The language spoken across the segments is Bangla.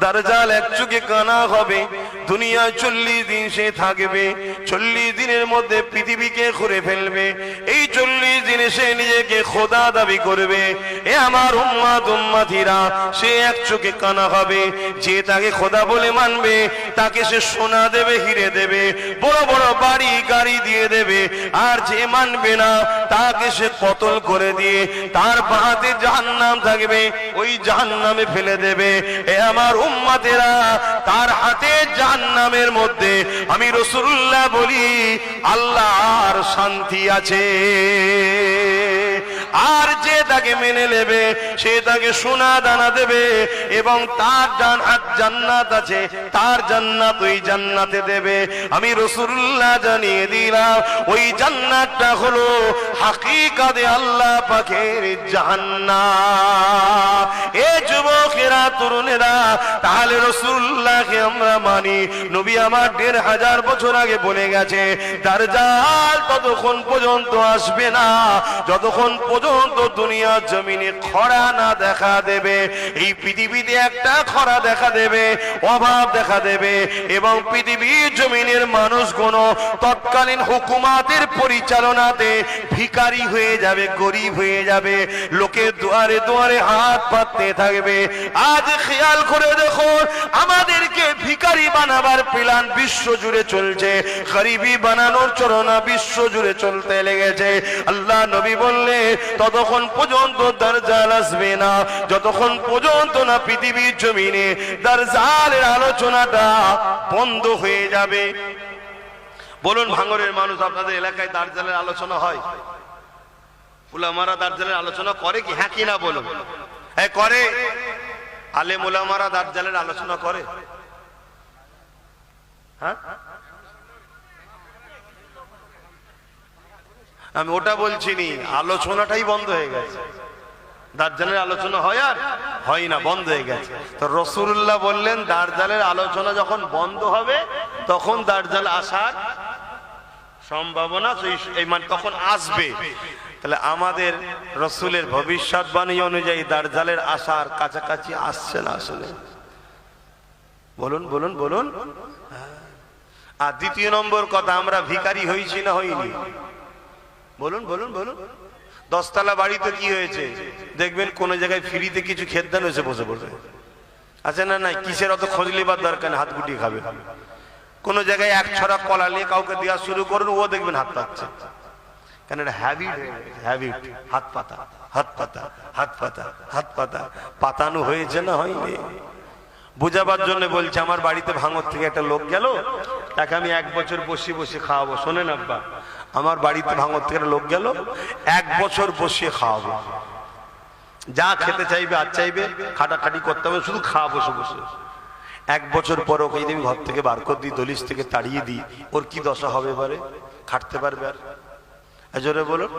দারজাল এক চোখে কানা হবে। দুনিয়ায় চল্লিশ দিন সে থাকবে। চল্লিশ দিনের মধ্যে পৃথিবীকে ঘুরে ফেলবে। এই চল্লিশ দিনে সে নিজেকে খোদা দাবি করবে। এ আমার উম্মা উম্মাথিরা সে এক চোখে কানা হবে। যে তাকে খোদা বলে মানবে, তাকে সে সোনা দেবে, হিরে দেবে, বড় বড় বাড়ি, গাড়ি দিয়ে দেবে। আর যে মানবে না, তাকে সে কতল করে দিয়ে তার বাহাতে জাহান্নাম থাকবে, ওই জাহান্নামে ফেলে দেবে। এ আমার উম্মাতেরা তার হাতে জাহান্নামের মধ্যে। আমি রসুল্লাহ বলি, আল্লাহর শান্তি আছে। আর যে তাকে মেনে নেবে, সে তাকে সোনা দানা দেবে এবং তার জান্নাত আছে, তার জান্নাত ওই জান্নাতে দেবে। আমি রসুল্লাহ জানিয়ে দিলাম, ওই জান্নাতটা হলো হাকিকাতে আল্লাহ পাখের জান্নাত এ যুবকেরা, তরুণেরা, তাহলে রসুল্লাহকে আমরা মানি। নবী আমার দেড় হাজার বছর আগে বলে গেছে তার জাল ততক্ষণ পর্যন্ত আসবে না, যতক্ষণ পর্যন্ত দুনিয়ার জমিনে খরা না দেখা দেবে, এই পৃথিবীতে একটা খরা দেখা দেবে, অভাব দেখা দেবে এবং পৃথিবীর জমিনের মানুষগুলো তৎকালীন হুকুমাতের পরিচালনাতে ভিখারি হয়ে যাবে, গরিব হয়ে যাবে লোকের দুয়ারে দুয়ারে হাত পাততে থাকবে। আজ খেয়াল করে দেখো, আমাদেরকে ভিখারি বানাবার প্ল্যান বিশ্ব জুড়ে চলছে, গরিবি বানানোর চরণা বিশ্ব জুড়ে চলতে লেগেছে। আল্লাহ নবী বললে ততক্ষণ পর্যন্ত দরজাল আসবে না। যতক্ষণ পর্যন্ত না পৃথিবীর জমিনে দরজালের আলোচনাটা বন্ধ হয়ে যাবে। বলুন, ভাঙরের মানুষ আপনাদের এলাকায় দার্জালের আলোচনা হয়? উলামারা দার্জালের আলোচনা করে কি? হ্যাঁ কি না বলুন। হ্যাঁ করে। আলেম উলামারা দার্জালের আলোচনা করে। হ্যাঁ? আমি ওটা বলছি নি আলোচনাটাই বন্ধ হয়ে গেছে। দার্জালের আলোচনা হয় আর হয় না, বন্ধ হয়ে গেছে। তো রসুল্লাহ বললেন, দার্জালের আলোচনা যখন বন্ধ হবে, তখন দার্জাল আসার সম্ভাবনা মানে তখন আসবে। তাহলে আমাদের রসুলের ভবিষ্যৎবাণী অনুযায়ী দার্জালের আসার কাছাকাছি আসছে না আসলে? বলুন বলুন বলুন। আর দ্বিতীয় নম্বর কথা, আমরা ভিখারি হয়েছি না হইনি? বলুন বলুন বলুন। দশতলা বাড়িতে কি হয়েছে? দেখবেন কোন জায়গায় ফ্রিতে কিছু খেদান হয়েছে, বসে বসে। আছে না নাই? কিসের অত খোঁজ লিবার দরকার হাত গুটিয়ে খাবে। কোন জায়গায় এক ছড়া কলা নিয়ে কাউকে দেওয়া শুরু করুন, ও দেখবেন হাত পাচ্ছে এটা হ্যাবিট হ্যাবিট হাত পাতা হাত পাতা হাত পাতা হাত পাতা। পাতানো হয়েছে না হয়নি? বুঝাবার জন্য বলছে, আমার বাড়িতে ভাঙর থেকে একটা লোক গেল, তাকে আমি এক বছর বসে বসে খাওয়াবো। শোনেন আব্বা আমার বাড়িতে ভাঙর থেকে লোক গেল, এক বছর বসিয়ে খাওয়াবো। যা খেতে চাইবে, আর চাইবে, খাটাখাটি করতে হবে, শুধু খাওয়া বসে বসে। এক বছর পর ওকে যদি আমি ঘর থেকে বার করে দিই, দলিশ থেকে তাড়িয়ে দিই, ওর কি দশা হবে এবারে? খাটতে পারবে আর? জোরে বলুন।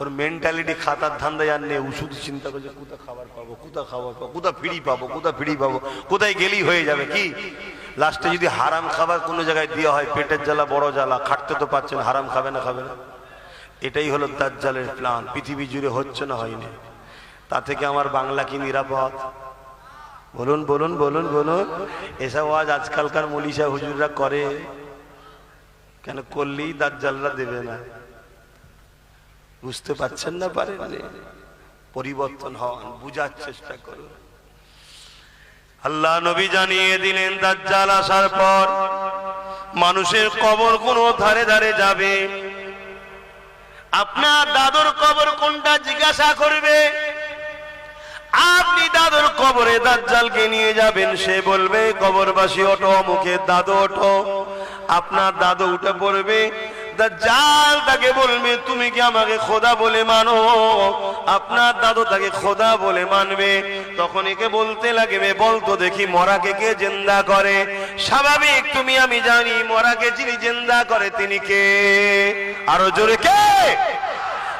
ওর মেন্টালিটি খাতার ধান্দায় আর নেই, ওষুধ চিন্তা করছে, কোথা খাবার পাবো, কোথা খাবার পাবো, কোথা ফিরি পাবো, কোথা ফিরি পাবো, কোথায় গেলেই হয়ে যাবে, কি? লাস্টে যদি হারাম খাবার কোনো জায়গায় দেওয়া হয়, পেটের জ্বালা, বড় জ্বালা, খাটতে তো পারছেন, হারাম খাবে না খাবে না? এটাই হলো দাজ্জালের প্ল্যান পৃথিবী জুড়ে হচ্ছে না, হয়নি। তা থেকে আমার বাংলা কি নিরাপদ? বলুন বলুন বলুন বলুন, এসব আজ আজকালকার মলিশা হুজুররা করে। কেন করলেই দাজ্জালরা দেবে না? বুঝতে পারছেন না পারেননি পরিবর্তন হন, বুঝার চেষ্টা করুন। আল্লাহ নবী জানিয়ে দিলেন, দাজ্জাল আসার পর মানুষের কবর কোন ধারে ধারে যাবে। আপনার দাদুর কবর কোনটা জিজ্ঞাসা করবে? আপনি দাদুর কবরে দাজ্জালকে নিয়ে যাবেন, সে বলবে, কবরবাসী ওঠো, মুখে দাদু ওঠো। আপনার দাদু উঠে পড়বে দাজ্জাল তাকে বলবে, তুমি কি আমাকে খোদা বলে মানো? আপনার দাদু তাকে খোদা বলে মানবে। তখন একে বলতে লাগবে বলতো দেখি মরাকে কে জেন্দা করে? স্বাভাবিক, তুমি, আমি জানি মরাকে যিনি জেন্দা করে তিনি কে? আরও জোরে কে?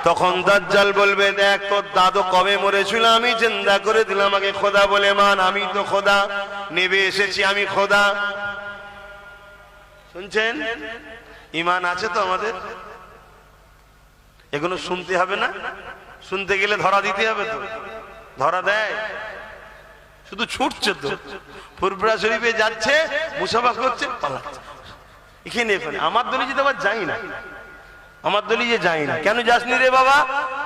তখন দাজ্জাল বলবে, দেখ, তোর দাদু কবে মরেছিল? আমি জিন্দা করে দিলাম, আমাকে খোদা বলে মান, আমি তো খোদা। নেবে এসেছি, আমি খোদা। শুনছেন? ইমান আছে তো আমাদের? এগুলো শুনতে হবে না? শুনতে গেলে ধরা দিতে হবে তো। ধরা দেয়? শুধু ছুটছে তো। ফুরফুরা শরীফে যাচ্ছে, মুসাফা করছে, পালাচ্ছে। এখানে এখানে। আমার দলি যেতে আবার যাই না। আমার দলি যে যাই না। কেন যাসনি রে বাবা?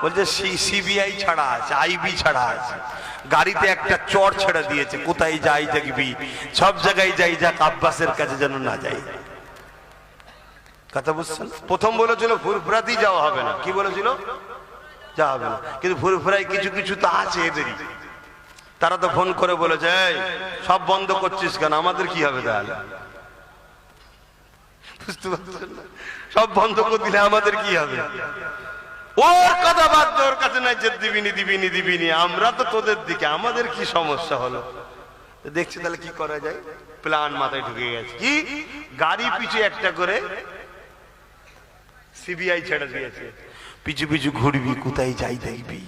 বলছে সিবিআই ছাড়া আছে, আইবি ছাড়া আছে। গাড়িতে একটা চর ছেড়ে দিয়েছে। কোথায় যাই দেখবি? সব জায়গায় যাই যাক আব্বাসের কাছে যেন না যাই। কথা বুঝছেন? প্রথম বলেছিল ফুরফুরাতেই যাওয়া হবে না। কি বলেছিল? যাওয়া হবে না। কিন্তু ফুরফুরাই কিছু কিছু তো আছে এদেরই। তারা তো ফোন করে বলেছে "এই, সব বন্ধ করছিস কেন? আমাদের কি হবে তাহলে? সব বন্ধ করে দিলে আমাদের কি হবে? ওর কথা বাদ ওর কাছে নাই যে দিবিনি দিবিনি দিবিনি। আমরা তো তোদের দিকে আমাদের কি সমস্যা হলো? দেখছি তাহলে কি করা যায়? প্ল্যান মাথায় ঢুকে গেছে। কি? গাড়ি পিছু একটা করে সিবিআই ছেড়ে দিয়েছে। পিছু পিছু ঘুরবি, কোথায় যাই দেখবি।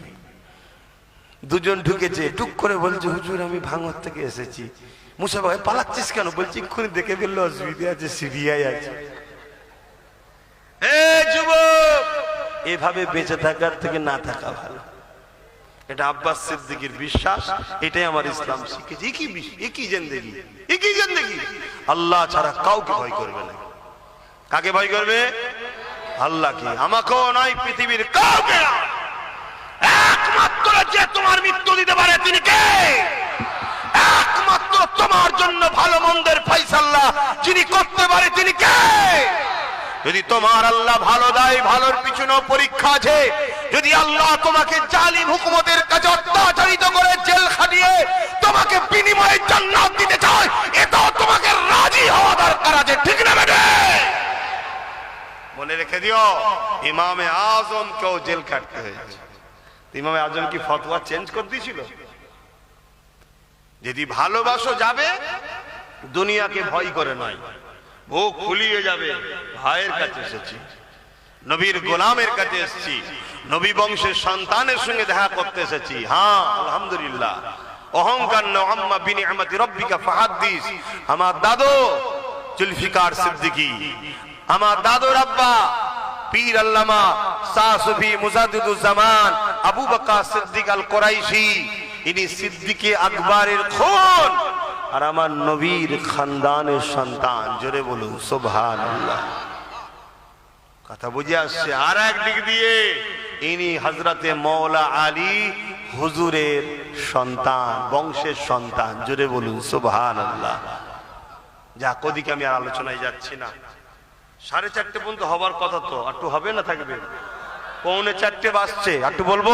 দুজন ঢুকেছে, টুক করে বলছে, হুজুর, আমি ভাঙর থেকে এসেছি। মুসা ভাই, পালাচ্ছিস কেন? বলছি, এক্ষুনি দেখে ফেলল অসুবিধা আছে, সিবিআই আছে। এভাবে বেঁচে থাকার থেকে না থাকা ভালো। এটা আব্বাস সিদ্দিকির বিশ্বাস, এটাই আমার ইসলাম শিখেছে। একই একই জেন্দেগি একই জেন্দেগি? আল্লাহ ছাড়া কাউকে ভয় করবে না। কাকে ভয় করবে? আল্লাহকে আমাকেও নয়, পৃথিবীর কাউকে একমাত্র যে তোমার মৃত্যু দিতে পারে, তিনি কে? একমাত্র তোমার জন্য ভালো মন্দের ফাইসাল্লা যিনি করতে পারে, তিনি কে? যদি তোমার আল্লাহ ভালো দেয়, ভালোর পিছনেও পরীক্ষা আছে, যদি আল্লাহ তোমাকে জালিম হুকুমতের কাছে অত্যাচারিত করে জেল খাটিয়ে তোমাকে বিনিময়ে জান্নাত দিতে চায়, এটাও তোমাকে রাজি হওয়া দরকার আছে ঠিক না বেটে মনে রেখে দিও ইমামে আজম কেউ জেল কাটতে হয়েছে। ইমামে আজম কি ফতোয়া চেঞ্জ করে দিয়েছিল? যদি ভালোবাসো যাবে, দুনিয়াকে ভয় করে নয়। বুক ফুলিয়ে যাবে, ভাইয়ের কাছে এসেছি। নবীর গোলামের কাছে এসেছি। নবী বংশের সন্তানের সঙ্গে দেখা করতে এসেছি। হ্যাঁ আলহামদুলিল্লাহ। অহংকার আম্মা বিনি আমাতি রব্বিকা ফাহাদ্দিস। আমার দাদু জুলফিকার সিদ্দিকী। আমার দাদুর আব্বা পীর আল্লামা সাসুফি মুজাদ্দিদুজ্জামান আবু বকর সিদ্দিক আল কোরাইশি ইনি সিদ্দিকে আকবরের খুন। আর আমার নবীর খানদানের সন্তান, জোরে বলুন, সুবহানাল্লাহ। কথা বুঝে আসছে, আর এক দিক দিয়ে ইনি হজরতে মৌলা আলী হুজুরের সন্তান, বংশের সন্তান, জোরে বলুন সুবহান আল্লাহ যা কদিকে আমি আর আলোচনায় যাচ্ছি না। সাড়ে চারটে পর্যন্ত হবার কথা তো একটু হবে না থাকবে? পৌনে চারটে বাজছে একটু বলব?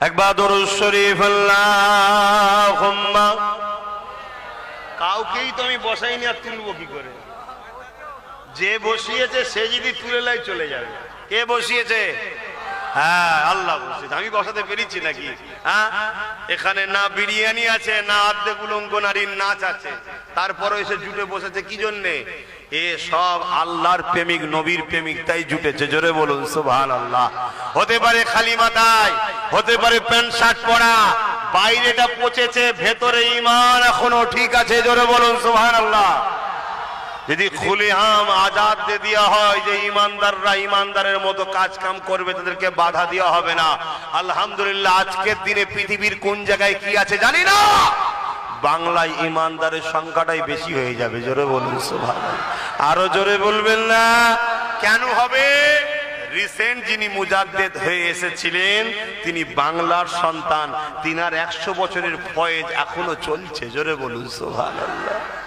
একবার কাউকেই তো আমি বসাইনি আর তুলবো কি করে? যে বসিয়েছে, সে যদি তুলে লাই চলে যাবে। কে বসিয়েছে? হ্যাঁ আল্লাহ বসিয়েছে। আমি বসাতে পেরেছি নাকি? হ্যাঁ? এখানে না বিরিয়ানি আছে, না আর্ধেক উলঙ্গ নারীর নাচ আছে। তারপরে এসে জুটে বসেছে, কি জন্যে? এ সব আল্লাহর প্রেমিক, নবীর প্রেমিক তাই জুটেছে, জোরে বলুন সুবহান আল্লাহ হতে পারে খালি মাথায়, হতে পারে প্যান্ট, শার্ট পরা, বাইরেটা পচেছে, ভেতরে ইমান এখনও ঠিক আছে, জোরে বলুন সুবহান আল্লাহ যদি খুলে হাম আজাদ দেওয়া হয় যে ইমানদাররা ইমানদারের মতো কাজ কাম করবে, তাদেরকে বাধা দেওয়া হবে না। আলহামদুলিল্লাহ, আজকের দিনে পৃথিবীর কোন জায়গায় কি আছে জানি না। বাংলায় ইমানদারের সংখ্যাটাই বেশি হয়ে যাবে, জোরে বলুন সুবহানাল্লাহ। আরও জোরে বলবেন না? কেন হবে? রিসেন্ট যিনি মুজাদ্দেদ হয়ে এসেছিলেন, তিনি বাংলার সন্তান, তিনার একশো বছরের ফয়েজ এখনও চলছে, জোরে বলুন সোহান আল্লাহ